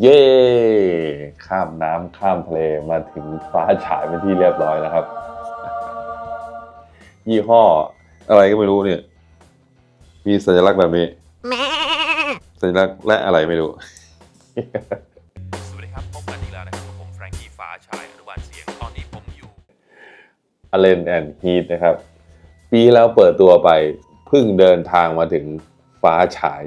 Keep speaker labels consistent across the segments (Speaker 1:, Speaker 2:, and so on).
Speaker 1: เย้ข้ามน้ำข้ามทะเลมาถึงฟ้าฉายเป็นที่เรียบร้อยแล้วครับ ยี่ห้อ อะไรก็ไม่รู้เนี่ย มีสัญลักษณ์แบบนี้ สัญลักษณ์และอะไรไม่รู้
Speaker 2: สวัสดีครับ พบกันอีกแล้วนะครับกับผมแฟรงกี้ฟ้าชายอนุบาลเสียง ตอนนี้ผมอยู่
Speaker 1: อเลนแอนฮีทนะครับ ปีแล้วเปิดตัวไปเพิ่งเดินทางมาถึงฟ้าฉาย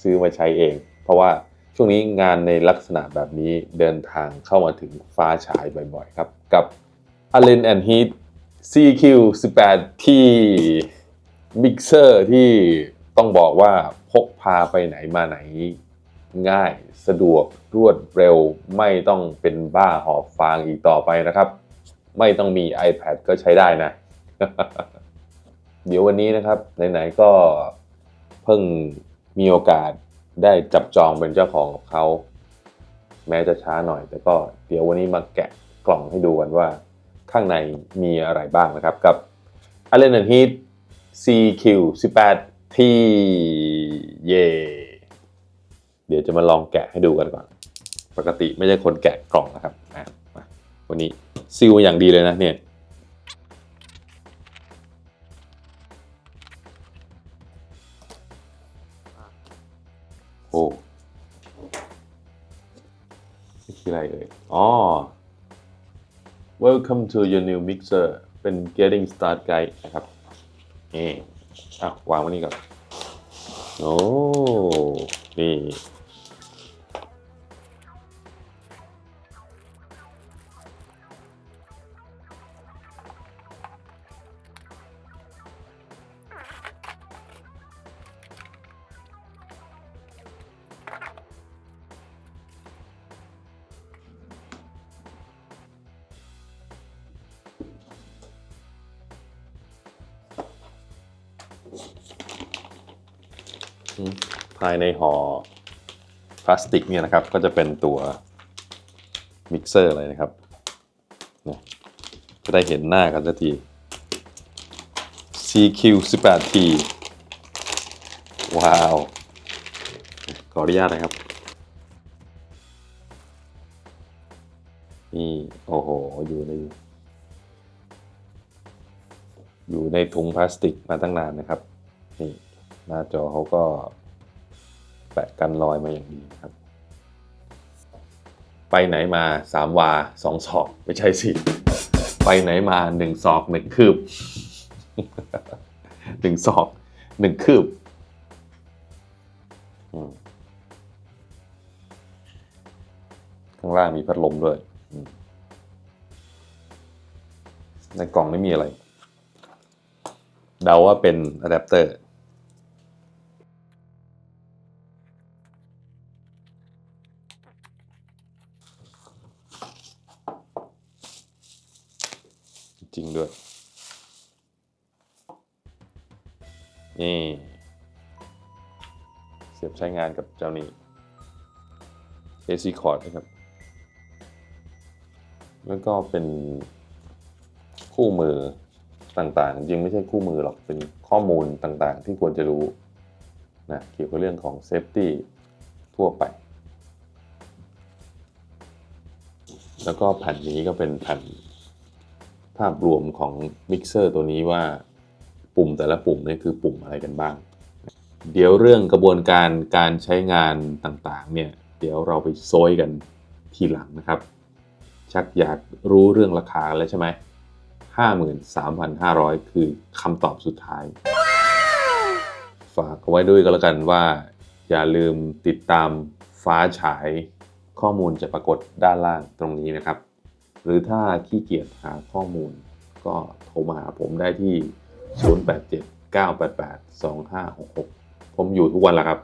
Speaker 1: ซื้อมาใช้เองเพ ราะว่าช่วงนี้งานในลักษณะแบบนี้เดินทางเข้ามาถึงฟ้าฉายบ่อยๆครับ กับ Allen and Heat CQ 18 ที่มิกเซอร์ที่ต้องบอกว่าพกพาไปไหนมาไหนง่ายสะดวกรวดเร็วไม่ต้องเป็นบ้าหอบฟางอีกต่อไปนะครับ ไม่ต้องมี iPad ก็ใช้ได้นะ เดี๋ยววันนี้นะครับ ไหน ๆ ก็เพิ่งมีโอกาส ได้จับจองเป็นเจ้าของกับเขา แม้จะช้าหน่อย แต่ก็เดี๋ยววันนี้มาแกะกล่องให้ดูกันว่าข้างในมีอะไรบ้างนะครับกับ Allen and Heat CQ 18 T เย่เดี๋ยวจะมาลองแกะให้ดูกันก่อน ปกติไม่ใช่คนแกะกล่องนะครับอะวันนี้ซิลอย่างดีเลยนะเนี่ย โอ้นี่คืออะไรเอ่ยอ๋อ Welcome to your new mixer เป็น Getting Start Guide นะครับนี่อะวางไว้นี่ก่อน โอ้ นี่ ภายในห่อพลาสติกเนี่ยนะครับ ก็จะเป็นตัวมิกเซอร์เลยนะครับจะได้เห็นหน้ากันสักที CQ 18T ว้าว ขออนุญาตนะครับ นี่ โอ้โห อยู่ใน อยู่ในถุงพลาสติกมาตั้งนานนะครับ นี่ หน้าจอเขาก็แปะกันรอยมาอย่างดีครับ ไปไหนมาสามวาสองศอก ไม่ใช่สิ ไปไหนมาหนึ่งศอกหนึ่งคืบหนึ่งศอกหนึ่งคืบข้างล่างมีพัดลมด้วย ในกล่องไม่มีอะไร เดาว่าเป็นอะแดปเตอร์ จริงด้วย นี่ เสียบใช้งานกับเจ้านี้ AC cord นะครับ แล้วก็เป็นคู่มือต่างๆ จริงไม่ใช่คู่มือหรอก เป็นข้อมูลต่างๆ ที่ควรจะรู้นะเกี่ยวกับเรื่องของ Safety ทั่วไป แล้วก็แผ่นนี้ก็เป็นแผ่น ภาพรวมของมิกเซอร์ตัวนี้ว่าปุ่มแต่ละปุ่มนี่คือปุ่มอะไรกันบ้าง เดี๋ยวเรื่องกระบวนการการใช้งานต่างๆเนี่ยเดี๋ยวเราไปโซยกันทีหลังนะครับ ชักอยากรู้เรื่องราคาแล้วใช่ไหม53,500 คือคำตอบสุดท้าย ฝากเอาไว้ด้วยก็แล้วกันว่า อย่าลืมติดตามฟ้าฉายข้อมูลจะปรากฏด้านล่างตรงนี้นะครับ หรือถ้าขี้เกียจหาข้อมูล ก็โทรมาหาผมได้ที่ 087 988 2566 ผมอยู่ทุกวันละครับ